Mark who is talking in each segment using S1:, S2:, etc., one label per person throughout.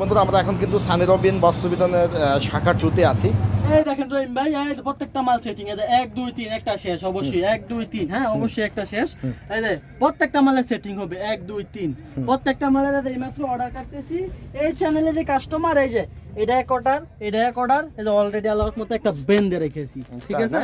S1: বন্ধুরা আমরা এখন কিন্তু সানি রবিন বিতানের টুতে আছি।
S2: এই দেখেন রহিম ভাই এই প্রত্যেকটা মাল সেটিং এই এক দুই তিন একটা শেষ অবশ্যই এক দুই তিন হ্যাঁ অবশ্যই একটা শেষ। এই যে প্রত্যেকটা মালের সেটিং হবে এক দুই তিন। প্রত্যেকটা মালের এই মাত্র অর্ডার করতেছি এই চ্যানেলে যে কাস্টমার এই যে এটা এক অর্ডার এটা এক অর্ডার এই যে অলরেডি আল্লাহর মতো একটা রেখেছি ঠিক আছে?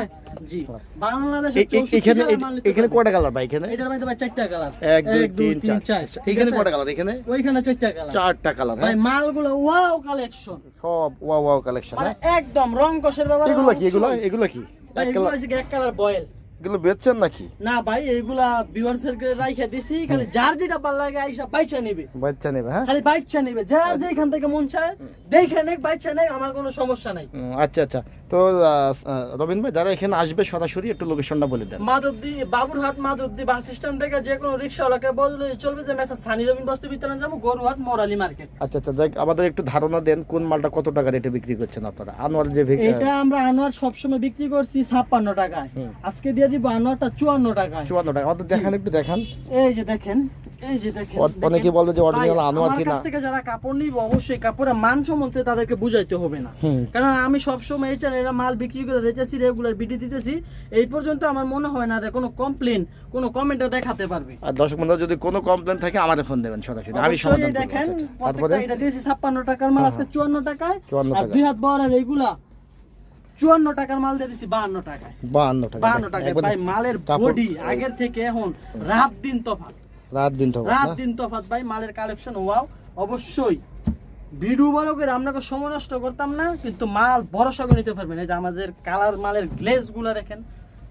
S2: জি। বাংলাদেশে
S1: এ- এ- এখানে এখানে কয়টা কালার ভাই এখানে?
S2: এটার মধ্যে ভাই চারটা কালার
S1: এক দুই তিন চার। এখানে কয়টা কালার এখানে?
S2: ওইখানে চারটা কালার
S1: চারটা কালার
S2: ভাই
S1: হ্যাঁ
S2: মালগুলো ওয়াও কালেকশন
S1: সব ওয়াও ওয়াও কালেকশন
S2: মানে একদম রং কষের ব্যাপারে
S1: এগুলো কি এগুলো? এগুলো কি?
S2: ভাই,
S1: এক কালার
S2: বয়েল
S1: এগুলো বেচছেন নাকি?
S2: না ভাই এগুলা ভিউয়ারদের রাইখা দিছি খালি যার যেটা ভালো লাগে আইসা বাইচা নিবে।
S1: বাচ্চা নেবে হ্যাঁ?
S2: খালি বাইচা নিবে। যার যেখান থেকে মন চায় দেখে নেক বাইচা নেক আমার কোনো সমস্যা নাই।
S1: আচ্ছা আচ্ছা। তো আহ, ভাই যারা এখানে আসবে সরাসরি একটু লোকেশনটা বলে দেন।
S2: মাধবদি বাবুরহাট মাধবদি বাস স্ট্যান্ড থেকে যে কোনো রিক্সাওয়ালাকে বললে চলবে যে মেসা সানি রবিন বস্তি বিতরণ যাব গরুহাট মোরালি মার্কেট।
S1: আচ্ছা আচ্ছা যাক আমাদের একটু ধারণা দেন কোন মালটা কত টাকা রেটে বিক্রি করছেন আপনারা? আনোয়ার যে
S2: এটা আমরা আনোয়ার সবসময় বিক্রি করছি ছাপ্পান্ন টাকায়। আজকে দিয়ে দিব আনোয়ারটা চুয়ান্ন টাকায়।
S1: চুয়ান্ন টাকা আমাদের দেখান একটু দেখান।
S2: এই যে দেখেন এই যে দেখেন
S1: অ- অনেকেই বলবে যে original
S2: ভাই,
S1: আনোয়ার কিনা।
S2: কাছ থেকে যারা কাপড় নিব অবশ্যই কাপড়ের মান সম্বন্ধে তাদেরকে বুঝাইতে হবে না। কারণ আমি সবসময় এই চ্যানেলে মাল বিক্রি করে দিতেছি রেগুলার ভিডিও দিতেছি এই পর্যন্ত আমার মনে হয় না যে কোনো কমপ্লেন কোনো কমেন্টে দেখাতে পারবে।
S1: আর দর্শক বন্ধুরা যদি কোনো কমপ্লেন থাকে আমাদের ফোন দেবেন সরাসরি। আমি সমাধান
S2: দেখেন
S1: আচ্ছা, আচ্ছা। তারপরে?
S2: এটা দিয়েছি ছাপ্পান্ন টাকার মাল আজকে চুয়ান্ন টাকায়।
S1: 54
S2: আর
S1: টাকা।
S2: দুই হাত বহরের এইগুলা চুয়ান্ন টাকার মাল দিয়ে দিছি বাহান্ন টাকায়।
S1: বাহান্ন টাকা
S2: বাহান্ন টাকায়। ভাই মালের বডি আগের থেকে এখন রাত দিন তফাৎ।
S1: রাত দিন তো
S2: রাত দিন ভাই মালের কালেকশন ওয়াও অবশ্যই। ভিডিও করে আপনাকে সময় নষ্ট করতাম না কিন্তু মাল ভরসা করে নিতে পারবেন। এই যে আমাদের কালার মালের দেখেন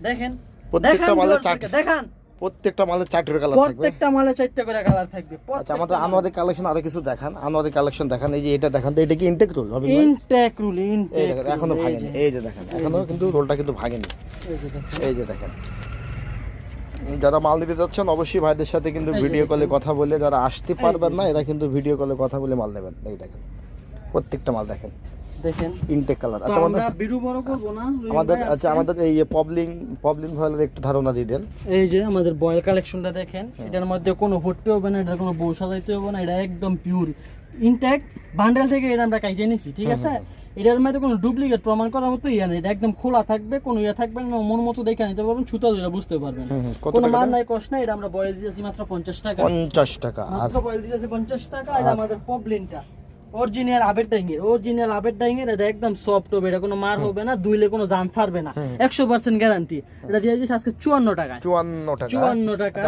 S2: দেখেন
S1: প্রত্যেকটা মালের চারটে-
S2: দেখান।
S1: প্রত্যেকটা মালের চারটে কালার থাকবে।
S2: প্রত্যেকটা মালে চারটে করে কালার থাকবে
S1: আচ্ছা আমাদের কালেকশন আরও কিছু দেখান কালেকশন দেখান এই যে এটা দেখান তো এটা কি ইনটেক রোল ভাই?
S2: ইনটেক রুল ইনটেক
S1: এখনও ভাগেনি এই যে দেখেন এখনও কিন্তু রোলটা কিন্তু ভাগেনি। এই যে দেখেন। যারা মাল নিতে যাচ্ছেন অবশ্যই ভাইদের সাথে কিন্তু ভিডিও কলে কথা বলে যারা আসতে পারবেন না এরা কিন্তু ভিডিও কলে কথা বলে মাল নেবেন। এই দেখেন প্রত্যেকটা মাল দেখেন।
S2: দেখেন।
S1: ইনটেক কালার আচ্ছা আমাদের
S2: আমরা ভিডিও বড় করব না?
S1: আমাদের আচ্ছা আমাদের এই পবলিং পবলিং ভয়েলের একটু ধারণা দিয়ে দেন।
S2: এই যে আমাদের বয়েল কালেকশনটা দেখেন এটার মধ্যে কোনো ভর্তি হবে না এটার কোনো বউ সাজাইতে হবে না এটা একদম পিওর ইনটেক বান্ডেল থেকে এটা আমরা কাইজে নিছি ঠিক আছে? এটার মধ্যে কোনো ডুপ্লিকেট প্রমাণ করার মতো ইয়া নেই। এটা একদম খোলা থাকবে কোনো ইয়া থাকবে না মন মতো দেখে নিতে পারবেন ছুতা ধরে বুঝতে পারবেন। কোনো মান নাই কষ্ট নাই এটা আমরা বয়েল দিয়েছি মাত্র পঞ্চাশ টাকা।
S1: পঞ্চাশ টাকা
S2: মাত্র বয়েল দিয়েছি পঞ্চাশ টাকা এটা আমাদের পবলিনটা অরিজিনাল আবের ডাইং অরিজিনাল আবের ডাইং এটা একদম সফট হবে এটা কোনো মার হবে না দুইলে কোনো জান ছাড়বে না। একশো পার্সেন্ট গ্যারান্টি এটা দিয়ে দিয়েছি আজকে চুয়ান্ন টাকায়।
S1: চুয়ান্ন টাকা।
S2: চুয়ান্ন টাকা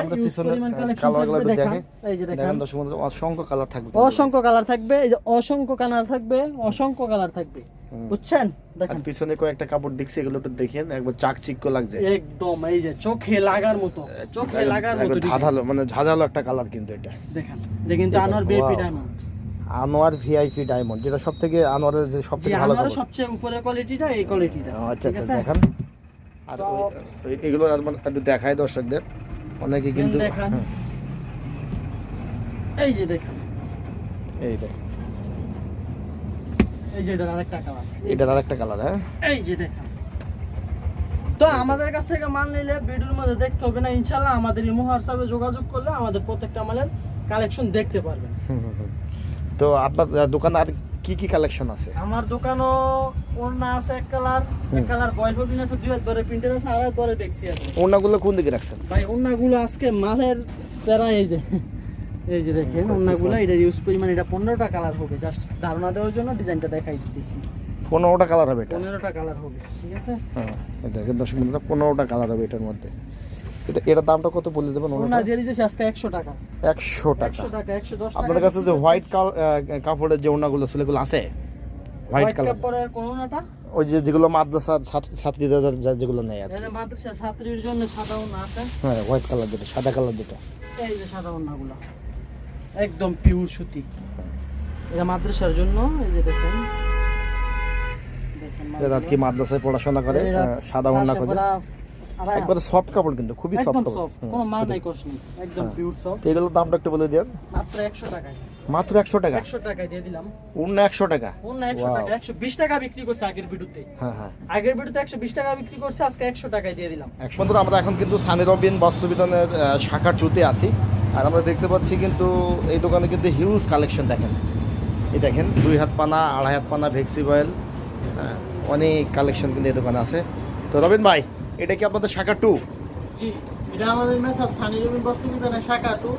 S1: অসংখ্য কালার থাকবে।
S2: অসংখ্য কালার থাকবে এই যে অসংখ্য কালার থাকবে অসংখ্য কালার থাকবে। বুঝছেন? দেখেন।
S1: পিছনে কয়েকটা কাপড় দেখছি এগুলো একটু দেখেন একবার চাকচিক্য লাগছে।
S2: একদম এই যে চোখে লাগার মতো চোখে লাগার মতো
S1: ঝাঁঝালো মানে ঝাঁঝালো একটা কালার কিন্তু এটা।
S2: দেখেন
S1: এটা,
S2: Anwar VIP diamond
S1: Anwar VIP diamond যেটা সব থেকে আনোয়ারের যে সব থেকে ভালো
S2: আনোয়ারের সবচেয়ে উপরের কোয়ালিটিটা এই কোয়ালিটিটা
S1: আচ্ছা আচ্ছা? দেখান। আর এগুলো আর মানে একটু দেখায় দর্শকদের। অনেকে কিন্তু। হ্যাঁ,
S2: এই যে দেখেন।
S1: এই দেখেন।
S2: এই যে এটার আরেকটা কালার
S1: এটার আরেকটা কালার হ্যাঁ।
S2: এই যে দেখেন। তো আমাদের কাছ থেকে মাল নিলে ভিডিওর মধ্যে দেখতে হবে না ইনশাল্লাহ আমাদের ইমো হোয়াটসঅ্যাপে যোগাযোগ করলে আমাদের প্রত্যেকটা মালের কালেকশন দেখতে পারবেন।
S1: তো আপনার দোকানে আর কি কি কালেকশন আছে?
S2: আমার দোকানও ওড়না আছে এক কালার এক কালার বয়েল ফবিন আছে দুই হাত প্রিন্টার আছে আর ধরে ডেক্সি আছে।
S1: ওনাগুলো কোন দিকে রাখছেন?
S2: ভাই ওড়নাগুলো আজকে মালের প্যারা এই যে এই যে দেখেন ওড়নাগুলো এটা ইউজ করি মানে এটা পনেরোটা কালার হবে জাস্ট ধারণা দেওয়ার জন্য ডিজাইনটা দেখাই দিতেছি।
S1: পনেরোটা কালার হবে এটা?
S2: পনেরোটা কালার হবে ঠিক আছে?
S1: হ্যাঁ দেখেন দর্শক পনেরোটা কালার হবে এটার মধ্যে। এটা এটার দামটা কত বলে দেবেন
S2: ওড়না দিয়ে দিতেছি আজকে একশো টাকা।
S1: একশো টাকা।
S2: একশো টাকা একশো দশ টাকা
S1: আপনাদের কাছে যে হোয়াইট কাপড়ের যে ওনাগুলো ছিল এগুলো আছে? হোয়াইট
S2: কাপড়ের কোন
S1: ওই যে যেগুলো মাদ্রাসার ছাত্রীদের যেগুলো আর।
S2: মাদ্রাসা ছাত্রীর জন্য সাদা ওড়না আছে।
S1: হ্যাঁ হোয়াইট কালার যেটা সাদা কালার যেটা
S2: এই যে সাদা ওড়নাগুলো একদম পিওর সুতি। এটা মাদ্রাসার জন্য এই যে দেখেন।
S1: কি মাদ্রাসায় পড়াশোনা করে সাদা
S2: পরা আড়াই
S1: একবারে সফট কাপড় কিন্তু খুবই সফট কাপড়
S2: কোনো নাই কষ্ট নেই একদম পিওর সফট
S1: এগুলোর দামটা একটু বলে দেন
S2: মাত্র একশো টাকায়।
S1: মাত্র একশো টাকা?
S2: একশো টাকায় দিয়ে দিলাম।
S1: অন্য একশো টাকা?
S2: অন্য একশো
S1: Wow.
S2: টাকা একশো বিশ টাকা বিক্রি করছে আগের ভিডিওতে
S1: হ্যাঁ হ্যাঁ।
S2: আগের ভিডিওতে একশো বিশ টাকা বিক্রি করছে আজকে একশো টাকায় দিয়ে দিলাম।
S1: বন্ধুরা আমরা এখন কিন্তু সানি রবিন বস্ত্রবিতানের আহ, শাখা টুতে আছি। আর আমরা দেখতে পাচ্ছি কিন্তু এই দোকানে কিন্তু হিউজ কালেকশন দেখেন। এই দেখেন দুই হাত পানা আড়াই হাত পানা ভেক্সিবয়েল হ্যাঁ অনেক কালেকশন কিন্তু এই দোকানে আছে। তো রবিন ভাই এটা কি আপনাদের শাখা টু?
S2: জি এটা আমাদের মেসার সানি রবিন বস্তুবিধানের শাখা টু।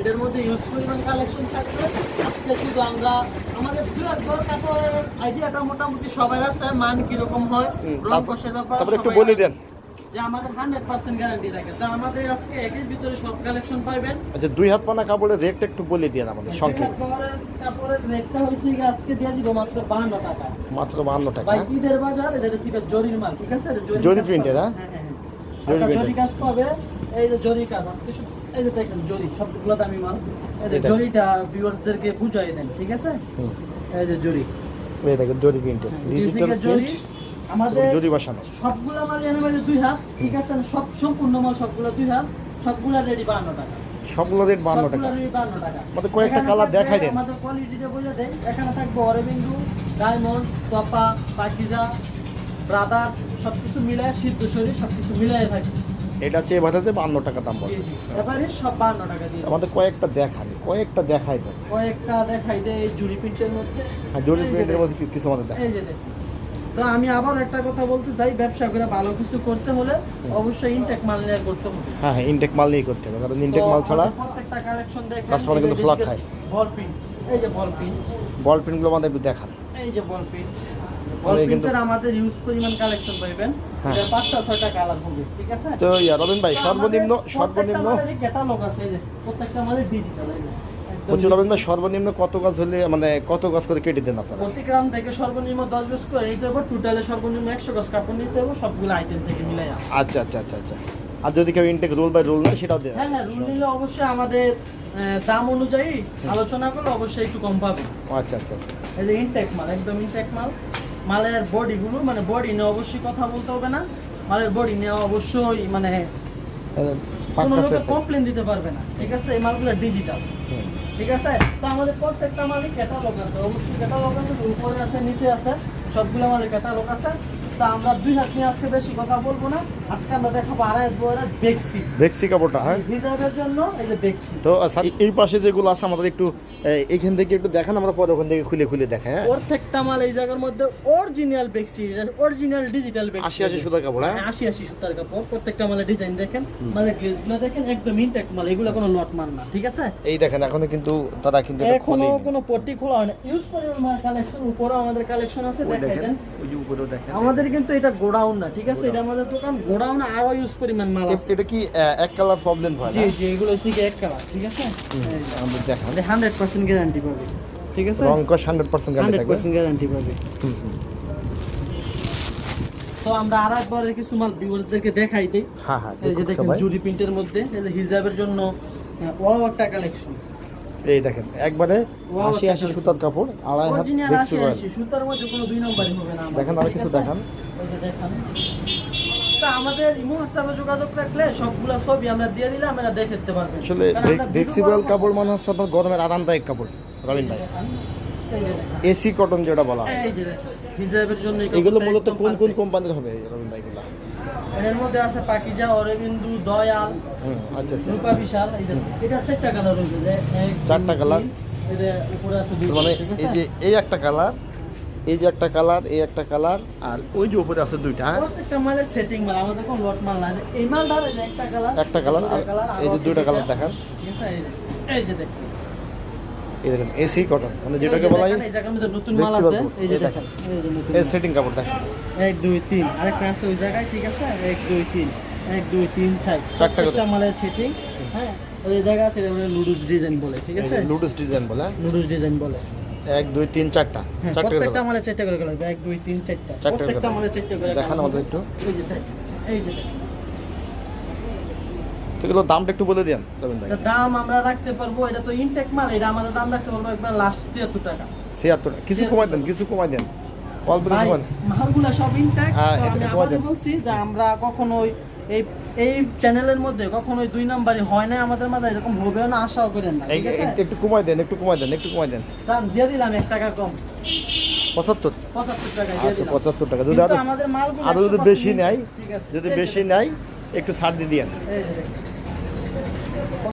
S2: এটার মধ্যে ইউজ পরিমাণ কালেকশন থাকবে। আজকে শুধু আমরা আমাদের দর কাপড়ের আইডিয়াটা মোটামুটি সবাই আছে মান কীরকম হয় রং কষের ব্যাপার
S1: তারপরে একটু বলে। দেন।
S2: যে আমাদের হান্ড্রেড পার্সেন্ট গ্যারান্টি থাকে। তো আমাদের আজকে একের ভিতরে সব কালেকশন পাইবেন।
S1: আচ্ছা দুই হাত পানা কাপড়ের রেটটা একটু বলে দিন আমাদের সংক্ষেপ।
S2: কাপড়ের কাপড়ের রেটটা হয়েছে আজকে দিয়ে দিব মাত্র বাহান্ন টাকা।
S1: মাত্র বাহান্ন টাকা।
S2: ভাই ঈদের বাজার এদের থেকে জরির মাল ঠিক আছে?
S1: জরি। হ্যাঁ?
S2: হ্যাঁ, হ্যাঁ।
S1: জরি
S2: কাজ পাবে। এই যে জরি কাজ আজকে এই যে দেখেন জরি সবগুলো দামি মাল। এই যে জরিটা ভিউয়ার্সদেরকে বুঝাই দেন ঠিক আছে? এই যে জরি।
S1: এই দেখেন জরি প্রিন্টেড ডিজিটাল
S2: ডিজিটাল
S1: প্রিন্ট
S2: আমাদের
S1: জরি বসানো।
S2: সবগুলো মাল এনে দুই হাত ঠিক আছে সব সম্পূর্ণ মাল সবগুলো দুই হাত সবগুলো রেডি বান্ন টাকা।
S1: সবগুলো রেট বান্ন টাকা।
S2: সবগুলো ready 52 টাকা।
S1: আমাদের কয়েকটা দেখাই দেন।
S2: আমাদের কোয়ালিটিটা বলে দেই। এখানে থাকবে অরবিন্দু ডায়মন্ড টপা পাকিজা ব্রাদার্স সবকিছু মিলায় সিদ্ধ শরীর সবকিছু মিলায় থাকবে।
S1: এটা চেয়ে বান্ন টাকা দাম বলে।
S2: জি জি এবারে সব বান্ন টাকা দিয়ে
S1: আমাদের কয়েকটা দেখান কয়েকটা দেখাই দেন।
S2: কয়েকটা দেখাই দেয় এই প্রিন্টের মধ্যে।
S1: হ্যাঁ জরি
S2: এই
S1: প্রিন্টের মধ্যে কিছু আমাদের দেখান
S2: এই যে দেখেন। তো আমি আবার একটা কথা বলতে চাই ব্যবসা করে ভালো কিছু করতে হলে অবশ্যই ইনটেক মাল নিয়ে করতে হবে।
S1: হ্যাঁ হ্যাঁ ইনটেক মাল নিয়ে করতে হবে কারণ ইনটেক মাল ছাড়া
S2: প্রত্যেকটা কালেকশন দেখেন
S1: Customer কিন্তু flock খায়।
S2: বল পিন এই যে বল পিন
S1: বল প্রিন্টগুলো আমাদের একটু দেখান।
S2: এই যে বল পিন আমাদের ইউজ পরিমাণ কালেকশন পাইবেন।
S1: হ্যাঁ।
S2: পাঁচটা ছয়টা কালার হবে ঠিক আছে?
S1: তো ইয়া রবিন ভাই সর্বনিম্ন সর্বনিম্ন
S2: ক্যাটালগ আছে এই যে প্রত্যেকটা আমাদের ডিজিটাল
S1: বলছি ভাই সর্বনিম্ন কত গাছ হলে মানে কত গাছ করে কেটে দেন আপনারা?
S2: প্রতি গ্রাম থেকে সর্বনিম্ন দশ গজ করে নিতে হবে টোটালে সর্বনিম্ন একশো গজ কাপড় নিতে হবে সবগুলো আইটেম থেকে মিলাই
S1: আচ্ছা আচ্ছা আচ্ছা আচ্ছা। আর যদি কেউ ইনটেক রোল বাই রোল নেয় সেটাও দেন
S2: হ্যাঁ হ্যাঁ রুল নিলে অবশ্যই আমাদের দাম অনুযায়ী আলোচনা করলে অবশ্যই একটু কম পাবে।
S1: আচ্ছা আচ্ছা আচ্ছা।
S2: এই যে ইনটেক মাল একদম ইনটেক মাল। মালের বডিগুলো মানে বডি নিয়ে অবশ্যই কথা বলতে হবে না। মালের বডি নিয়ে অবশ্যই মানে কোনো লোকে কমপ্লেন দিতে পারবে না। ঠিক আছে? এই মালগুলো ডিজিটাল ঠিক আছে? তো আমাদের প্রত্যেকটা মালিক ক্যাটালগ আছে। অবশ্যই ক্যাটালগ আছে, উপরে আছে, নিচে আছে, সবগুলো আমাদের ক্যাটালগ আছে। তা আমরা দুই হাত নিয়ে আজকে বেশি কথা বলব না। আজকে আমরা দেখাবো আড়াই বইয়ের বেক্সি
S1: ভেক্সি কাপড়টা হ্যাঁ।
S2: ভিজারের জন্য এই যে বেক্সি
S1: তো স্যার এই পাশে যেগুলো আছে আমাদের একটু এইখান থেকে একটু দেখান আমরা পরে ওখান থেকে খুলে খুলে হ্যাঁ।
S2: প্রত্যেকটা মাল এই জায়গার মধ্যে অরিজিনাল বেক্সি অরিজিনাল ডিজিটাল বেক্সি
S1: আশি আশি সুতা কাপড় হ্যাঁ।
S2: আশি আশি সুতার কাপড় প্রত্যেকটা মালের ডিজাইন দেখেন। ড্রেসগুলো দেখেন একদম ইনটেক্ট মাল এগুলো কোনো লট মাল না ঠিক আছে?
S1: এই দেখেন এখনও কিন্তু তারা কিন্তু এখনও
S2: কোনো পট্টি খোলা হয় না। ইউজ পরিমাণ মাল কালেকশন আমাদের কালেকশন আছে
S1: দেখেন ওই যে উপরেও দেখেন।
S2: আমাদের কিন্তু এটা গোডাউন না ঠিক আছে? এটা আমাদের দোকান গোডাউন আরও ইউজ পরিমাণ মাল আছে।
S1: এটা কি এক কালার প্রবলেম হয়
S2: জি জি এগুলো হচ্ছে কি এক কালার ঠিক আছে?
S1: আমাদের দেখান
S2: হান্ড্রেড পার্সেন্ট গ্যারান্টি পাবে ঠিক আছে?
S1: রং কস হান্ড্রেড পার্সেন্ট গাড়ি
S2: হান্ড্রেড
S1: থাকবে
S2: পার্সেন্ট গ্যারান্টি পাবে। তো আমরা আর একবারের কিছু মাল ভিউয়ার্সদেরকে দেখাই দিই।
S1: হ্যাঁ হ্যাঁ
S2: এই যে
S1: দেখেন
S2: জুরি প্রিন্টের মধ্যে এই যে হিজাবের জন্য ওয়াও একটা কালেকশন
S1: এই দেখেন একবারে আশি। সুতার কাপড় আড়াই হাত
S2: সুতার মধ্যে কোনো দুই নম্বরই হবে না
S1: দেখেন আর কিছু দেখান।
S2: তা আমাদের ইমো হোয়াটসঅ্যাপে যোগাযোগ রাখলে সবগুলা ছবি আমরা দিয়ে দিলে আমরা দেখে দিতে পারবেন
S1: আসলে ফ্লেক্সিবল কাপড় মানে হচ্ছে আপনার গরমের আরামদায়ক কাপড় রবিন ভাই। এসি কটন যেটা বলা হয়
S2: এই যে হিজাবের জন্য
S1: এগুলো মূলত কোন কোন কোম্পানির হবে রবিন ভাই এগুলা
S2: এর মধ্যে আছে পাকিজা অরবিন্দু দয়াল
S1: আচ্ছা আচ্ছা
S2: রূপা বিশাল এই এটা চারটা কালার রয়েছে যে এক, দুই,
S1: চারটা colour?
S2: তিন। উপরে আছে
S1: মানে এই যে এই একটা কালার এই যে একটা কালার এই একটা কালার আর ওই যে উপরে আছে দুইটা।
S2: প্রত্যেকটা মালের সেটিং মাল আমাদের কোনো লট মাল না এই একটা কালার
S1: একটা আর এই যে দুইটা কালার দেখান।
S2: এই যে- এই যে দেখেন।
S1: এই দেখেন এসি কটন মানে যেটাকে বলা হয়
S2: এই মধ্যে নতুন মাল আছে। এই যে দেখেন এই
S1: সেটিং কাপড় দেখেন
S2: এক দুই তিন। আরেকটা আছে ওই জায়গায় ঠিক আছে? এক দুই তিন। এক দুই তিন চার।
S1: চারটা করে।
S2: প্রত্যেকটা মালের সেটিং হ্যাঁ? ওই জায়গা আছে লুডুস ডিজাইন বলে ঠিক আছে?
S1: লুটুস ডিজাইন বলে?
S2: লুডুস ডিজাইন বলে।
S1: এক দুই তিন চারটা।
S2: হ্যাঁ, প্রত্যেকটা। মালের চারটা করে কালার এক দুই তিন চারটা। প্রত্যেকটা। মালের চারটা করে
S1: দেখান আমাদের একটু।
S2: এই যে এই যে
S1: এগুলো দামটা একটু বলে দেন
S2: দাম আমরা রাখতে পারব এটা তো ইনটেক মাল এটা আমাদের দাম রাখতে পারব একবার লাস্ট ছিয়াত্তর টাকা।
S1: ছিয়াত্তর কিছু কমাই দেন কিছু কমাই দেন। অল্প কিছু
S2: মালগুলো সব ইনটেক
S1: হ্যাঁ,
S2: আমি
S1: এটা
S2: বলছি যে আমরা কখনোই এই এই চ্যানেলের মধ্যে কখনোই দুই নাম্বারই হয় না আমাদের মাথায় এরকম হবে না আশাও করেন না ঠিক আছে?
S1: একটু কমাই দেন একটু কমাই দেন একটু কমাই দেন।
S2: দাম দিয়ে দিলাম এক টাকা কম।
S1: পঁচাত্তর?
S2: পঁচাত্তর টাকা
S1: আচ্ছা পঁচাত্তর টাকা। যদি
S2: আমাদের মাল
S1: আরও যদি বেশি নেয় যদি বেশি নেয় একটু ছাড় দিয়ে দিয়েন।